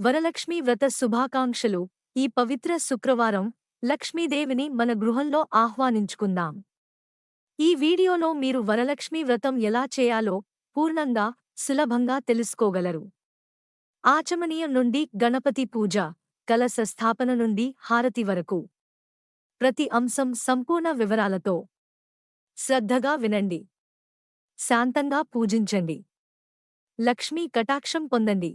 వరలక్ష్మీ వ్రత శుభాకాంక్షలు. ఈ పవిత్ర శుక్రవారం లక్ష్మీదేవిని మన గృహంలో ఆహ్వానించుకుందాం. ఈ వీడియోలో మీరు వరలక్ష్మీ వ్రతం ఎలా చేయాలో పూర్ణంగా సులభంగా తెలుసుకోగలరు. ఆచమనీయం నుండి గణపతి పూజ కలశ స్థాపన నుండి హారతి వరకు. ప్రతి అంశం సంపూర్ణ వివరాలతో శ్రద్ధగా వినండి. శాంతంగా పూజించండి. లక్ష్మీ కటాక్షం పొందండి.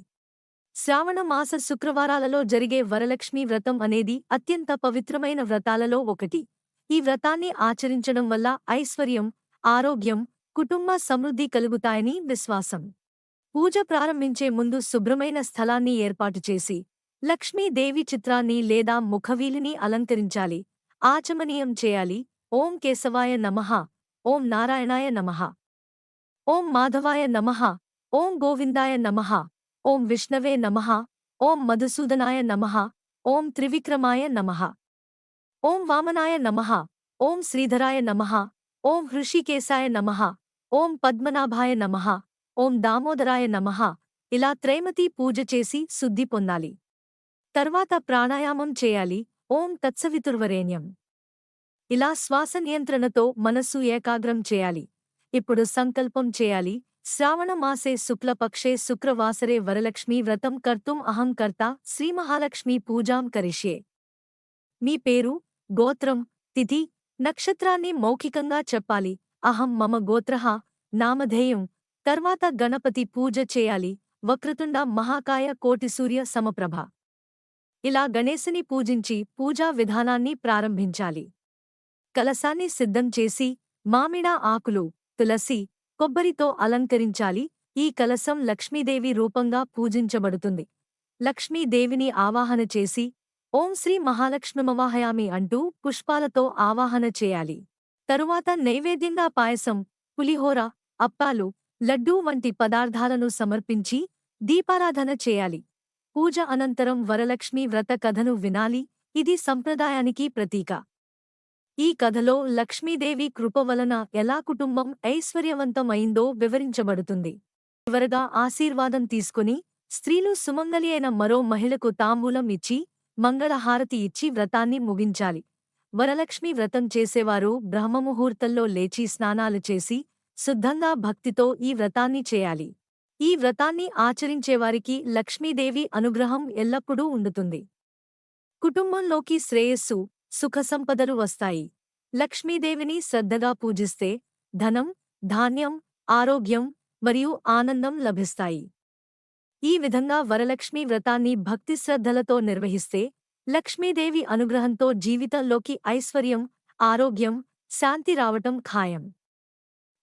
శ్రావణ మాస శుక్రవారాలలో జరిగే వరలక్ష్మీ వ్రతం అనేది అత్యంత పవిత్రమైన వ్రతాలలో ఒకటి. ఈ వ్రతాన్ని ఆచరించడం వల్ల ఐశ్వర్యం ఆరోగ్యం కుటుంబ సమృద్ధి కలుగుతాయని విశ్వాసం. పూజ ప్రారంభించే ముందు శుభ్రమైన స్థలాన్ని ఏర్పాటు చేసి లక్ష్మీదేవి చిత్రాన్ని లేదా ముఖవీలిని అలంకరించాలి. ఆచమనీయం చేయాలి. ఓం కేశవాయ నమః. ఓం నారాయణాయ నమః. ఓం మాధవాయ నమః. ఓం గోవిందాయ నమః. ఓం విష్ణవే నమః. ఓం మధుసూదనాయ నమః. ఓం త్రివిక్రమాయ నమః. ఓం వామనాయ నమః. ఓం శ్రీధరాయ నమః. ఓం హృషికేశాయ నమః. ఓం పద్మనాభాయ నమః. ఓం దామోదరాయ నమః. ఇలా త్రైమతి పూజ చేసి శుద్ధి పొందాలి. తర్వాత ప్రాణాయామం చేయాలి. ఓం తత్సవితుర్వరేణ్యం. ఇలా శ్వాస నియంత్రణతో మనస్సు ఏకాగ్రం చేయాలి. ఇప్పుడు సంకల్పం చేయాలి. శ్రావణమాసే శుక్లపక్షే శుక్రవాసరే వరలక్ష్మీ వ్రతం కర్తుం అహం కర్త శ్రీమహాలక్ష్మీ పూజాం కరిష్యే. మీ పేరు? గోత్రం? తిథి? నక్షత్రాన్ని మౌఖికంగా చెప్పాలి. అహం మమ గోత్రః నామధేయం. తర్వాత గణపతి పూజ చేయాలి. వక్రతుండ మహాకాయ కోటి సూర్య సమప్రభ. ఇలా గణేశుని పూజించి పూజా విధానాన్ని ప్రారంభించాలి. కలశాన్ని సిద్ధం చేసి మామిడా ఆకులు తులసి కొబ్బరితో అలంకరించాలి. ఈ కలశం లక్ష్మీదేవి రూపంగా పూజించబడుతుంది. లక్ష్మీదేవిని ఆవాహన చేసి ఓం శ్రీ మహాలక్ష్మిమవాహయామి అంటూ పుష్పాలతో ఆవాహన చేయాలి. తరువాత నైవేద్యంగా పాయసం పులిహోర అప్పాలు లడ్డూ వంటి పదార్థాలను సమర్పించి దీపారాధన చేయాలి. పూజ అనంతరం వరలక్ష్మీ వ్రత కథను వినాలి. ఇది సంప్రదాయానికి ప్రతీక. ఈ కథలో లక్ష్మీదేవి కృప వలన ఎలా కుటుంబం ఐశ్వర్యవంతమైందో వివరించబడుతుంది. చివరగా ఆశీర్వాదం తీసుకుని స్త్రీలు సుమంగలి అయిన మరో మహిళకు తాంబూలం ఇచ్చి మంగళహారతి ఇచ్చి వ్రతాన్ని ముగించాలి. వరలక్ష్మి వ్రతం చేసేవారు బ్రహ్మముహూర్తంలో లేచి స్నానాలు చేసి శుద్ధంగా భక్తితో ఈ వ్రతాన్ని చేయాలి. ఈ వ్రతాన్ని ఆచరించేవారికి లక్ష్మీదేవి అనుగ్రహం ఎల్లప్పుడూ ఉండుతుంది. కుటుంబంలోకి శ్రేయస్సు సుఖసంపదలు వస్తాయి. లక్ష్మీదేవిని శ్రద్ధగా పూజిస్తే ధనం ధాన్యం ఆరోగ్యం మరియు ఆనందం లభిస్తాయి. ఈ విధంగా వరలక్ష్మీ వ్రతాన్ని భక్తి శ్రద్ధలతో నిర్వహిస్తే లక్ష్మీదేవి అనుగ్రహంతో జీవితంలోకి ఐశ్వర్యం ఆరోగ్యం శాంతి రావటం ఖాయం.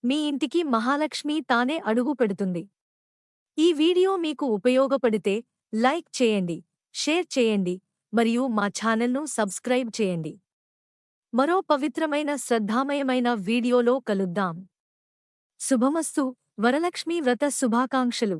మీ ఇంటికి మహాలక్ష్మి తానే అడుగు పెడుతుంది. ఈ వీడియో మీకు ఉపయోగపడితే లైక్ చేయండి షేర్ చేయండి మరియు మా ఛానల్ను సబ్స్క్రైబ్ చేయండి. మరో పవిత్రమైన శ్రద్ధామయమైన వీడియోలో కలుద్దాం. శుభమస్తు. వరలక్ష్మీ వ్రత శుభాకాంక్షలు.